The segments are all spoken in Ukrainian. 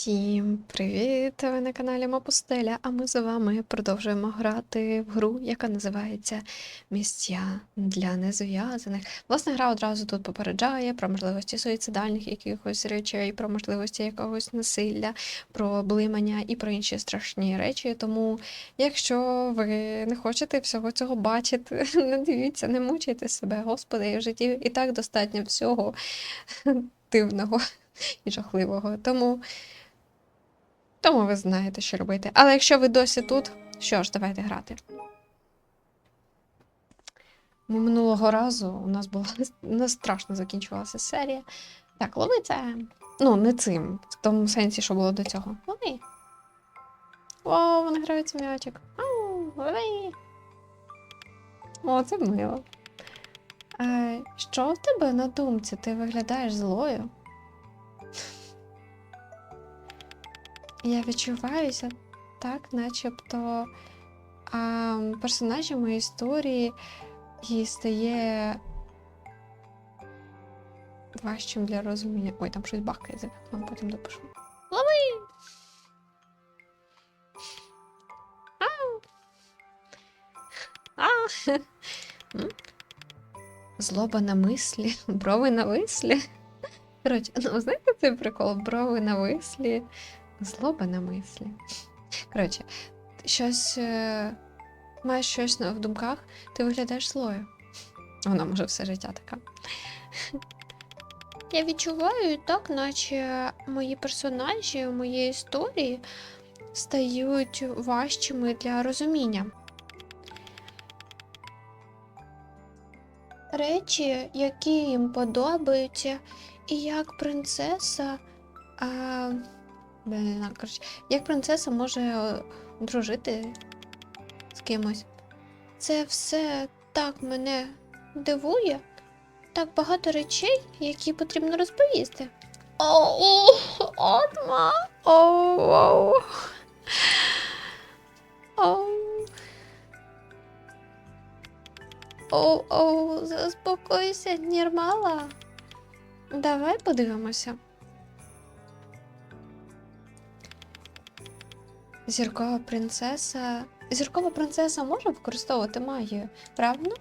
Всім привіт! Ви на каналі Мапустеля, а ми з вами продовжуємо грати в гру, яка називається Місця для незв'язаних. Власне, гра одразу тут попереджає про можливості суїцидальних якихось речей, про можливості якогось насилля, про блимання і про інші страшні речі. Тому, якщо ви не хочете всього цього бачити, не дивіться, не мучайте себе, господи, в житті і так достатньо всього дивного і жахливого. Тому. Тому ви знаєте, що робити. Але якщо ви досі тут, що ж, давайте грати. Минулого разу у нас була у нас страшно закінчувалася серія. Так, лови це. Ну, не цим, в тому сенсі, що було до цього. Лови. О, вони грають м'ячик. Лови. О, це мило. Е, що в тебе на думці? Ти виглядаєш злою? Я відчуваюся так, начебто а, персонажі моєї історії їй стає важчим для розуміння. Ой, там щось бахкає за вікном, потім допишу. Лови! Ау! Злоба на мислі, брови на вислі. Коротше, ну знаєте цей прикол? Брови на вислі. Злоба на мислі. Коротше, щось. Е... Маєш щось в думках, ти виглядаєш злою. Вона може все життя така. Я відчуваю так, наче мої персонажі у моєї історії стають важчими для розуміння. Речі, які їм подобаються, і як принцеса. А... Коротше, як принцеса може е, дружити з кимось? Це все так мене дивує. Так багато речей, які потрібно розповісти. Оу, Отма! Оу. Оу, оу, заспокойся, Нірмала. Давай подивимося. Зіркова принцеса. Зіркова принцеса може використовувати магію, правильно?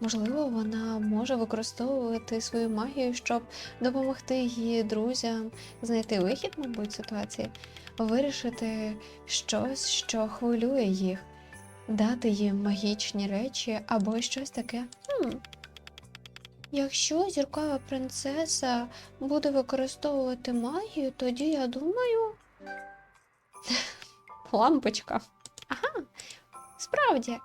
Можливо, вона може використовувати свою магію, щоб допомогти її друзям знайти вихід, мабуть, ситуації, вирішити щось, що хвилює їх, дати їм магічні речі або щось таке. Хм. Якщо зіркова принцеса буде використовувати магію, тоді я думаю. Лампочка. Ага, справді.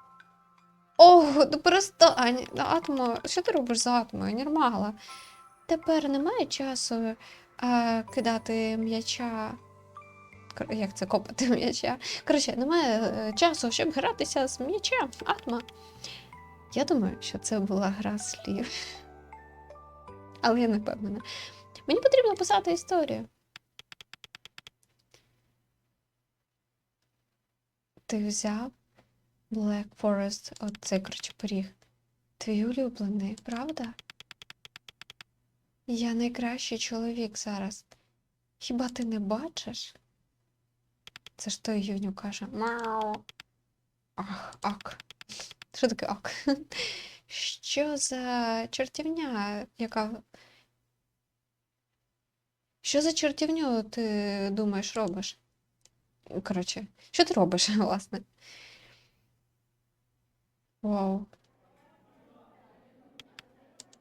Ого, ну перестань. Атмо, що ти робиш з атмою? Нірмала. Тепер немає часу а, кидати м'яча. Як це копати м'яча? Коротше, немає е, часу, щоб гратися з м'ячем. Атма. Я думаю, що це була гра слів. Але я не впевнена. Мені потрібно писати історію. Ти взяв Black Forest, оцей, коротше, пиріг. Твій улюблений, правда? Я найкращий чоловік зараз. Хіба ти не бачиш? Це ж той Юню каже. Мау. Ах, ак. Що таке ак? Що за чортівня, яка. Що за чортівню ти думаєш робиш? Коротше, що ти робиш, власне? Вау.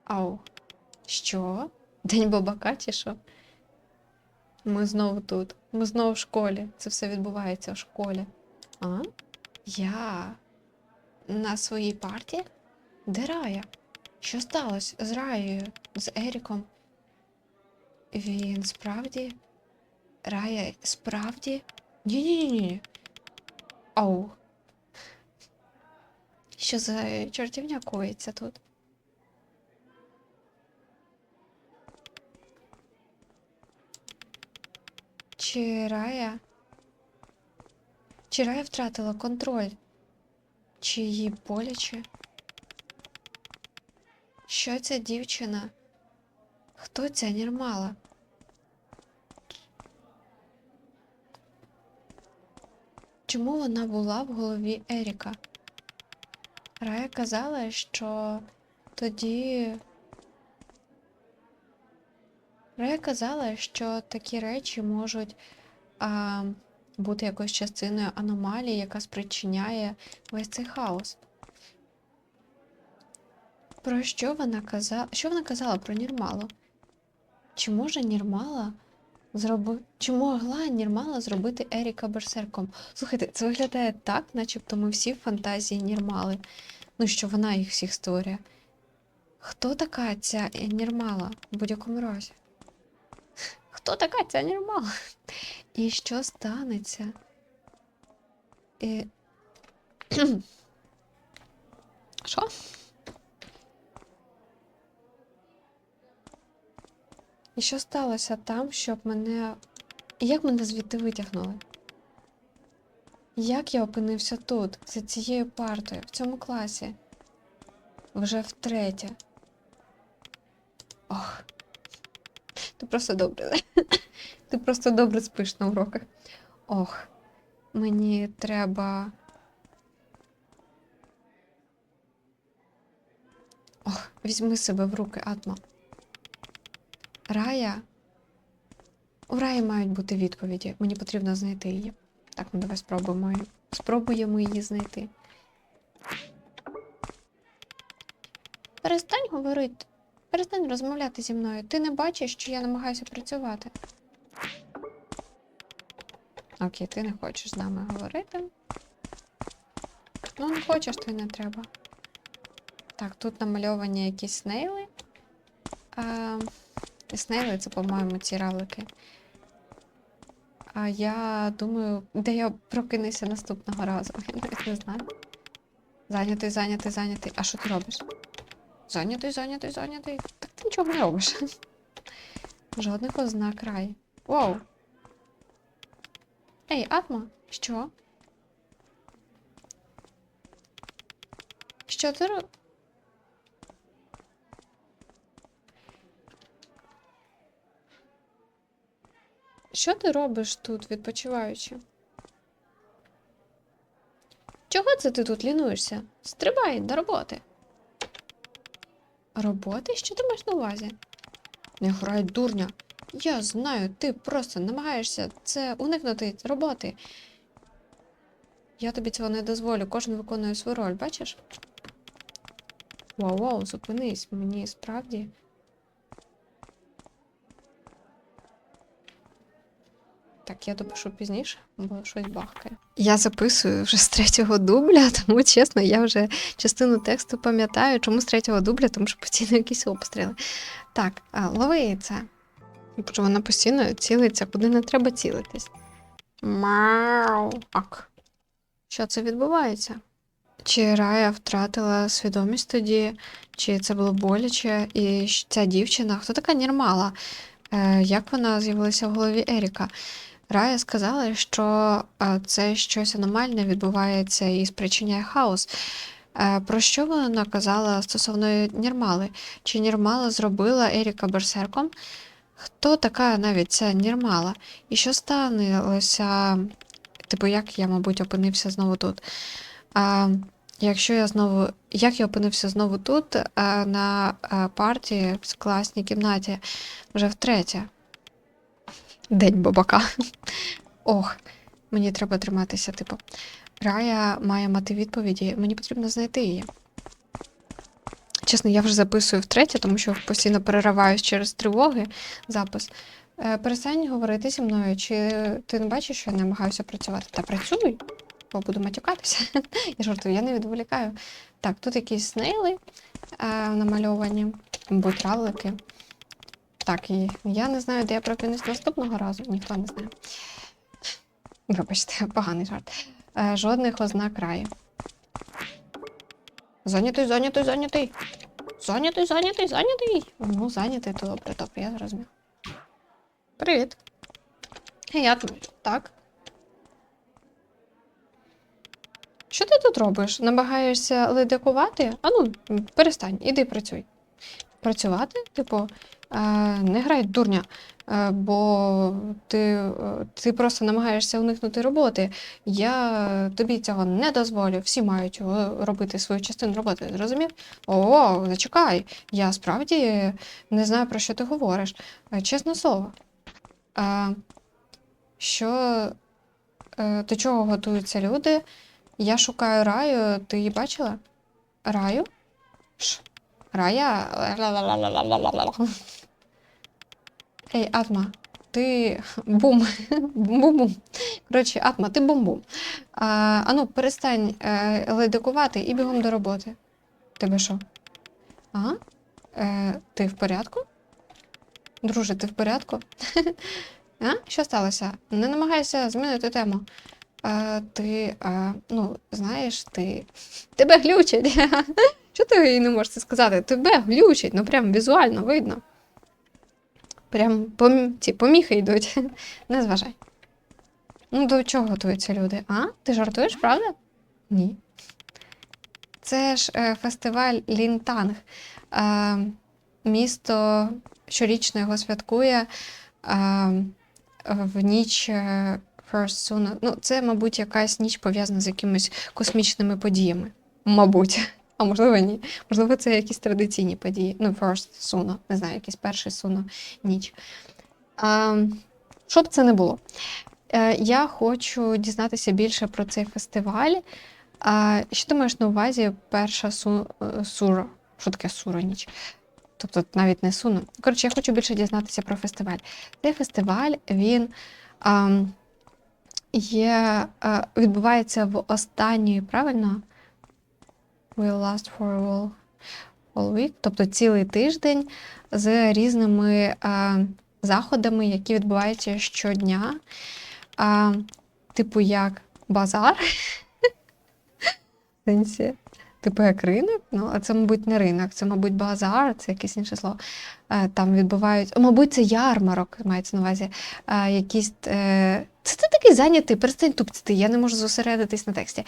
Ау. Що? День бабака чи що? Ми знову тут. Ми знову в школі. Це все відбувається в школі. А? Я на своїй парті? Де Рая? Що сталося з Раєю, з Еріком? Він справді? Рая справді? Ні-ні-ні. Ау. Що за чортівня коїться тут? Чи Рая? Чи Рая втратила контроль? Чи їй боляче? Що ця дівчина? Хто ця Нірмала? Чому вона була в голові Еріка? Рая казала, що тоді. Рая казала, що такі речі можуть а, бути якоюсь частиною аномалії, яка спричиняє весь цей хаос. Про що вона казала? Що вона казала про Нірмалу? Чи може Нірмала зроби... Чи могла Нірмала зробити Еріка берсерком? Слухайте, це виглядає так, начебто ми всі в фантазії Нірмали. Ну, що вона їх всіх створює. Хто така ця Нірмала в будь-якому разі? Хто така ця Нірмала? І що станеться? І... Що? І що сталося там, щоб мене. Як мене звідти витягнули? Як я опинився тут, за цією партою, в цьому класі? Вже втретє. Ох. Ти просто добре. Ти просто добре спиш на уроках. Ох, мені треба. Ох, візьми себе в руки, Атма. Рая. У Раї мають бути відповіді. Мені потрібно знайти її. Так, ну давай спробуємо. Спробуємо її знайти. Перестань говорити. Перестань розмовляти зі мною. Ти не бачиш, що я намагаюся працювати. Окей, ти не хочеш з нами говорити. Ну, не хочеш, то й не треба. Так, тут намальовані якісь снейли. А, снейли це, по-моєму, ці равлики. А я думаю, де я прокинуся наступного разу. Я навіть не знаю. Зайнятий, зайнятий, зайнятий. А що ти робиш? Зайнятий, зайнятий, зайнятий. Так ти нічого не робиш. Жодних ознак раї. Воу. Ей, Атма, що? Що ти ро... Що ти робиш тут, відпочиваючи? Чого це ти тут лінуєшся? Стрибай до роботи. Роботи? Що ти маєш на увазі? Не грай, дурня. Я знаю, ти просто намагаєшся це уникнути роботи. Я тобі цього не дозволю, кожен виконує свою роль, бачиш? Вау-вау, зупинись, мені справді. Так, я допишу пізніше, бо щось бахкає. Я записую вже з третього дубля, тому чесно, я вже частину тексту пам'ятаю. Чому з третього дубля, тому що постійно якісь обстріли. Так, лови це. Боже, вона постійно цілиться, куди не треба цілитись. Мау. Ак. Що це відбувається? Чи Рая втратила свідомість тоді, чи це було боляче? І ця дівчина, хто така Нірмала? Е, як вона з'явилася в голові Еріка? Рая сказала, що це щось аномальне відбувається і спричиняє хаос. Про що вона казала стосовно Нірмали? Чи Нірмала зробила Еріка берсерком? Хто така навіть ця Нірмала? І що станилося? Типу, як я, мабуть, опинився знову тут? А, якщо я знову. Як я опинився знову тут, на а, парті в класній кімнаті вже втретє? День бабака. Ох, мені треба триматися, типу. Рая має мати відповіді, мені потрібно знайти її. Чесно, я вже записую втретє, тому що постійно перериваюсь через тривоги запис. Е, перестань говорити зі мною, чи ти не бачиш, що я намагаюся працювати? Та працюй, бо буду матюкатися. я жартую, я не відволікаю. Так, тут якісь снейли е, намальовані, бутравлики. Так, і я не знаю, де я прокинусь наступного разу, ніхто не знає. Вибачте, поганий жарт. Е, жодних ознак раю. Зайнятий, зайнятий, зайнятий. Зайнятий, зайнятий, зайнятий. Ну, зайнятий, то добре, добре, я зрозумів. Привіт. Я тут. Так. Що ти тут робиш? Намагаєшся ледикувати? А ну, перестань, іди працюй. Працювати? Типу, не грай дурня, е, бо ти, е, ти просто намагаєшся уникнути роботи. Я тобі цього не дозволю. Всі мають е, робити свою частину роботи. Зрозумів? О, зачекай. Я справді не знаю, про що ти говориш. Е, Чесне слово. Е, що е, до чого готуються люди? Я шукаю раю. Ти її бачила? Раю? Ш. Рая. Ей, Атма, ти бум. Бум-бум. Коротше, Атма, ти бум-бум. А, ану, перестань е, ледикувати і бігом до роботи. Тебе що? А? Е, ти в порядку? Друже, ти в порядку? А? Що сталося? Не намагайся змінити тему. А, ти, а, ну, знаєш, ти. Тебе глючить. Що ти не можеш сказати? Тебе глючить, ну прям візуально видно. Прям пом... ці поміхи йдуть. Не зважай. Ну, до чого готуються люди? А? Ти жартуєш, правда? Ні. Це ж е, фестиваль Лінтанг. Е, місто щорічно його святкує е, в ніч е, First Suna. Ну, це, мабуть, якась ніч пов'язана з якимись космічними подіями. Мабуть. А можливо, ні. Можливо, це якісь традиційні події. Ну, First Suno. Не знаю, якийсь перший Suno ніч. А, що це не було? Е, я хочу дізнатися більше про цей фестиваль. А, що ти маєш на увазі перша су, е, сура? Що таке сура ніч? Тобто навіть не суно. Коротше, я хочу більше дізнатися про фестиваль. Цей фестиваль він а, є, а, відбувається в останньої, правильно? Will last for all, all week, тобто цілий тиждень з різними а, заходами, які відбуваються щодня. А, типу як базар. Типу як ринок, ну, а це, мабуть, не ринок, це, мабуть, базар, це якесь інше слово. Е, Там відбувають, мабуть, це ярмарок, мається на увазі. Е, Якісь. Е, Це ти такий зайнятий, перестань тупцяти, я не можу зосередитись на тексті.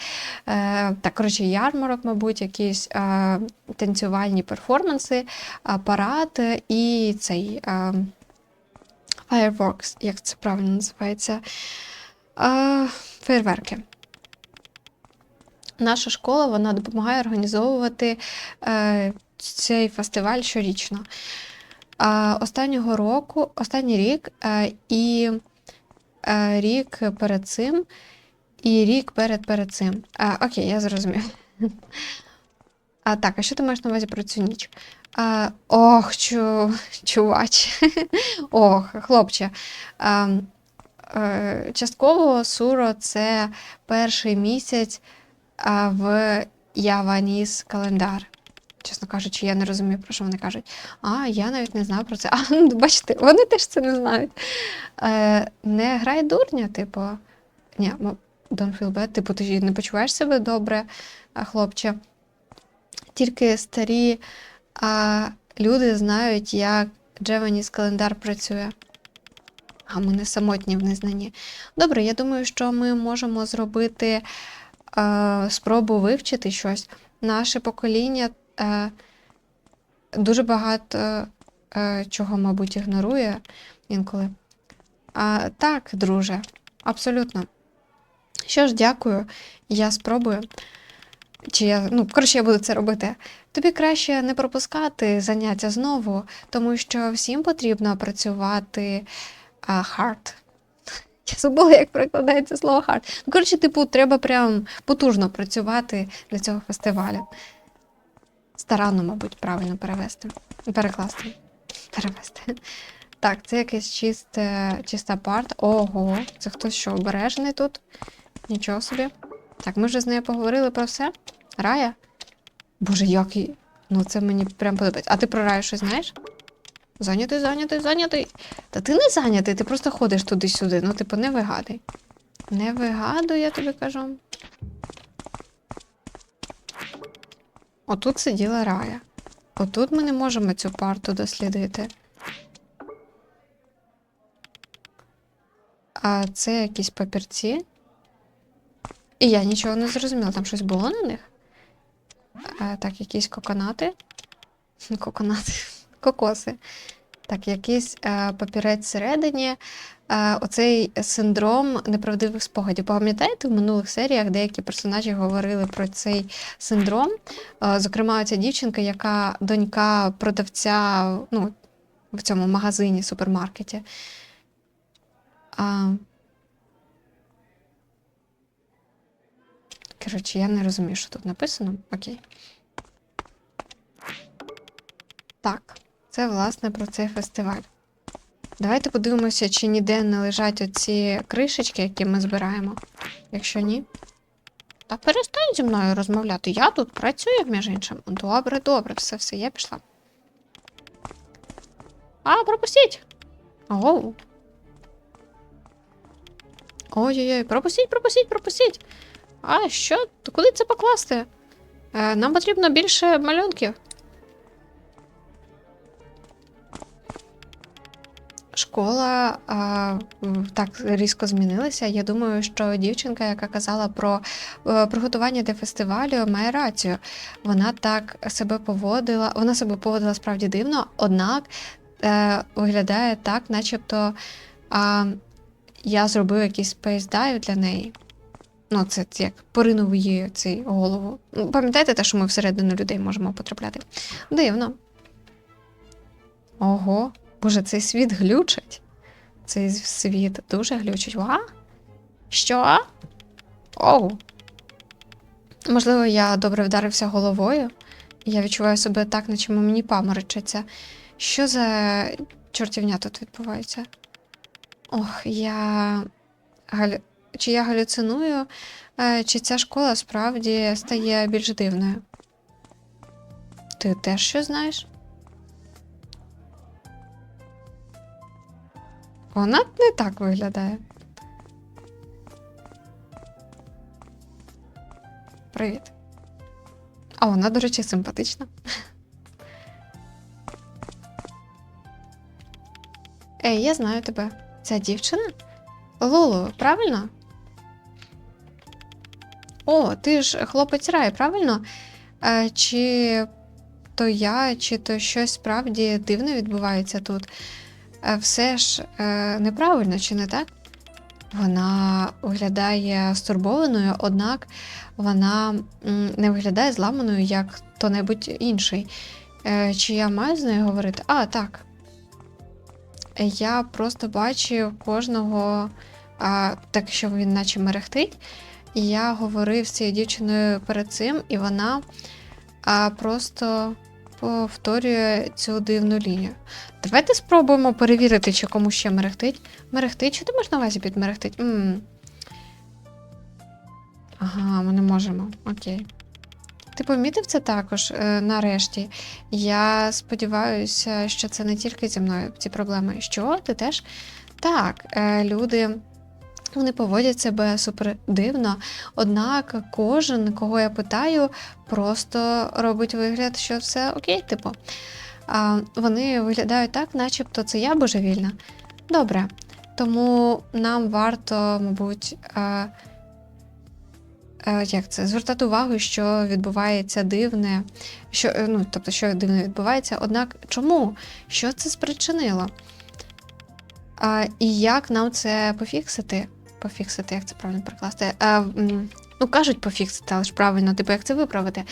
Е, Так, коротше, ярмарок, мабуть, якісь е, танцювальні перформанси, е, парад е, і цей е, fireworks, як це правильно називається. Е, Фейерверки. Наша школа вона допомагає організовувати е, цей фестиваль щорічно. А останнього року, останній рік е, і е, рік перед цим, і рік перед перед цим. А, окей, я зрозумів. А так, а що ти маєш на увазі про цю ніч? А, ох, чу, чувач. Ох, хлопче. А, е, частково Суро це перший місяць а, в Яваніс календар. Чесно кажучи, я не розумію, про що вони кажуть. А, я навіть не знав про це. А, ну, бачите, вони теж це не знають. Е, не грай дурня, типу. Ні, don't feel bad, типу, ти не почуваєш себе добре, хлопче. Тільки старі а, люди знають, як Джеваніс календар працює. А ми не самотні в незнанні. Добре, я думаю, що ми можемо зробити е, спробу вивчити щось. Наше покоління е, дуже багато е, чого, мабуть, ігнорує інколи. А, так, друже, абсолютно. Що ж, дякую, я спробую. Чи я, ну, коротше, я буду це робити. Тобі краще не пропускати заняття знову, тому що всім потрібно працювати а, hard. Я забула, як перекладається слово hard. Ну, коротше, типу, треба прям потужно працювати для цього фестивалю. Старанно, мабуть, правильно перевести. Перекласти. Перевести. Так, це якась чисте, чиста парт. Ого, це хтось що, обережений тут? Нічого собі. Так, ми вже з нею поговорили про все. Рая? Боже, який. Ну, це мені прям подобається. А ти про раю щось знаєш? Зайнятий, зайнятий, зайнятий. Та ти не зайнятий, ти просто ходиш туди-сюди. Ну, типу, не вигадуй. Не вигадуй, я тобі кажу. Отут сиділа рая. Отут ми не можемо цю парту дослідити. А це якісь папірці. І я нічого не зрозуміла. Там щось було на них? А, так, якісь коконати. Коконати. Кокоси. Так, якийсь е, папірець всередині. Е, оцей синдром неправдивих спогадів. Пам'ятаєте, в минулих серіях деякі персонажі говорили про цей синдром. Е, зокрема, ця дівчинка, яка донька продавця ну, в цьому магазині, супермаркеті. А... Коротше, я не розумію, що тут написано. Окей. Так, це власне про цей фестиваль. Давайте подивимося, чи ніде не лежать оці кришечки, які ми збираємо. Якщо ні. Та перестань зі мною розмовляти. Я тут працюю, між іншим. Добре, добре, все, все, я пішла. А, пропустіть! Оу. Ой-ой-ой, пропустіть, пропустіть, пропустіть. А що? Куди це покласти? Е, нам потрібно більше малюнків. Школа а, так різко змінилася. Я думаю, що дівчинка, яка казала про е, приготування до фестивалю, має рацію. Вона так себе поводила, вона себе поводила справді дивно, однак е, виглядає так, начебто а, я зробив якийсь спейсдайв для неї. Ну, це як поринув її цей голову. Ну, Пам'ятаєте те, що ми всередину людей можемо потрапляти? Дивно. Ого, боже, цей світ глючить. Цей світ дуже глючить. Ва? Що? Оу. Можливо, я добре вдарився головою, і я відчуваю себе так, наче мені паморочиться. Що за чортівня тут відбувається? Ох, я. Галю... Чи я галюциную, е, чи ця школа справді стає більш дивною? Ти теж що знаєш? Вона не так виглядає. Привіт. А вона, до речі, симпатична. Ей, я знаю тебе. Ця дівчина? Лулу, правильно? О, ти ж хлопець рай, правильно? Е, чи то я, чи то щось справді дивне відбувається тут? Е, все ж е, неправильно, чи не так? Вона виглядає стурбованою, однак вона не виглядає зламаною як хто-небудь інший. Е, чи я маю з нею говорити? А, так. Я просто бачив кожного, а, так що він наче мерехтить. І я говорив з цією дівчиною перед цим, і вона а, просто повторює цю дивну лінію. Давайте спробуємо перевірити, чи комусь ще мерехтить. Мерехтить, що ти маєш на увазі під мерехтить? м Ага, ми не можемо. Окей. Ти помітив це також е, нарешті. Я сподіваюся, що це не тільки зі мною ці проблеми. Що? Ти теж? Так, е, люди. Вони поводять себе супер дивно, однак кожен, кого я питаю, просто робить вигляд, що все окей, типу. А, Вони виглядають так, начебто це я божевільна. Добре. Тому нам варто, мабуть, а, а, як це, звертати увагу, що відбувається дивне, що, е, ну, тобто, що дивне відбувається. Однак чому? Що це спричинило? І як нам це пофіксити? Пофіксити, як це правильно прикласти? М, ну, кажуть пофіксити, але ж правильно, типу, як це виправити?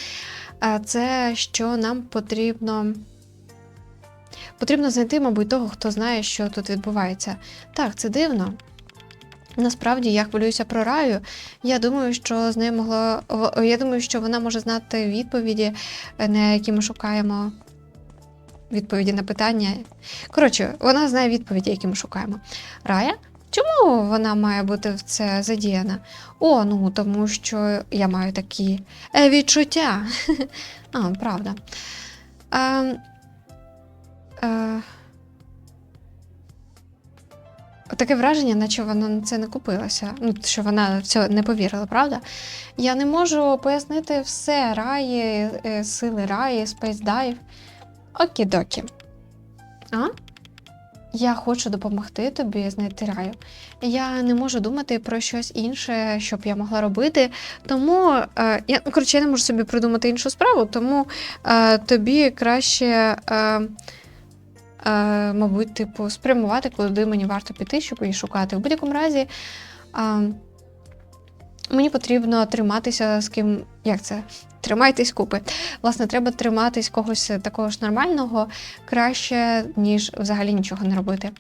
А, Це що нам потрібно. Потрібно знайти, мабуть, того, хто знає, що тут відбувається. Так, це дивно. Насправді я хвилююся про раю. Я думаю, що з нею могло. Я думаю, що вона може знати відповіді, е, на які ми шукаємо. Відповіді на питання. Коротше, вона знає відповіді, які ми шукаємо. Рая? Чому вона має бути в це задіяна? О, ну тому що я маю такі е, відчуття. а, правда. Е, е, Таке враження, наче вона на це не купилася. Ну, що вона в це не повірила, правда? Я не можу пояснити все раї, е, сили раї, спейсдайв. Окі-докі. А? Я хочу допомогти тобі знайти раю. Я не можу думати про щось інше, що б я могла робити. Тому е, я, ну, коротше, я не можу собі придумати іншу справу, тому е, тобі краще. Е, е, мабуть, типу, спрямувати, куди мені варто піти, щоб її шукати. В будь-якому разі. Е, Мені потрібно триматися з ким. Як це? Тримайтесь купи. Власне, треба триматись когось такого ж нормального краще, ніж взагалі нічого не робити.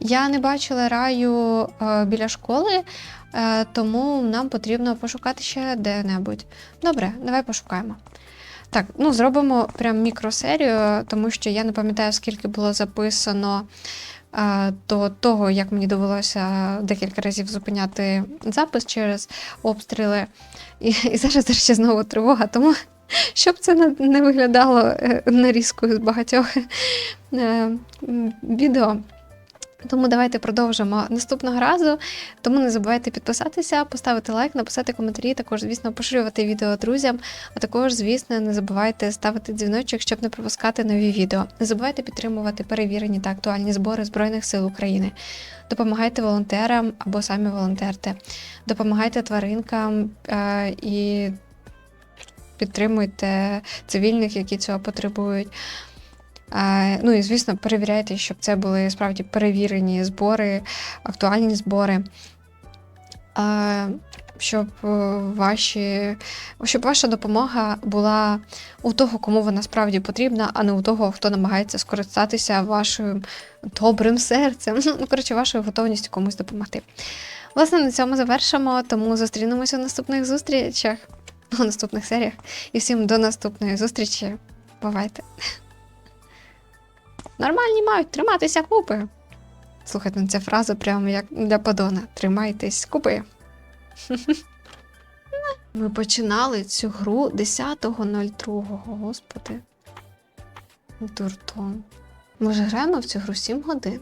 Я не бачила раю е, біля школи, е, тому нам потрібно пошукати ще де-небудь. Добре, давай пошукаємо. Так, ну зробимо прям мікросерію, тому що я не пам'ятаю, скільки було записано до того, як мені довелося декілька разів зупиняти запис через обстріли. І, і зараз ще знову тривога, тому щоб це не, виглядало на нарізкою з багатьох е, відео. Тому давайте продовжимо наступного разу. Тому не забувайте підписатися, поставити лайк, написати коментарі, також, звісно, поширювати відео друзям. А також, звісно, не забувайте ставити дзвіночок, щоб не пропускати нові відео. Не забувайте підтримувати перевірені та актуальні збори Збройних сил України. Допомагайте волонтерам або самі волонтерте. Допомагайте тваринкам е, і підтримуйте цивільних, які цього потребують. Ну і звісно, перевіряйте, щоб це були справді перевірені збори, актуальні збори. Щоб е, ваші, щоб ваша допомога була у того, кому вона справді потрібна, а не у того, хто намагається скористатися вашим добрим серцем, ну, коротше, вашою готовністю комусь допомогти. Власне, на цьому завершимо, тому зустрінемося в наступних зустрічах, у наступних серіях. І всім до наступної зустрічі. Бувайте! Нормальні мають триматися купи. Слухайте, ну ця фраза прямо як для падона. Тримайтесь купи. Ми починали цю гру 10.02. Господи. Дуртон. Ми вже граємо в цю гру 7 годин.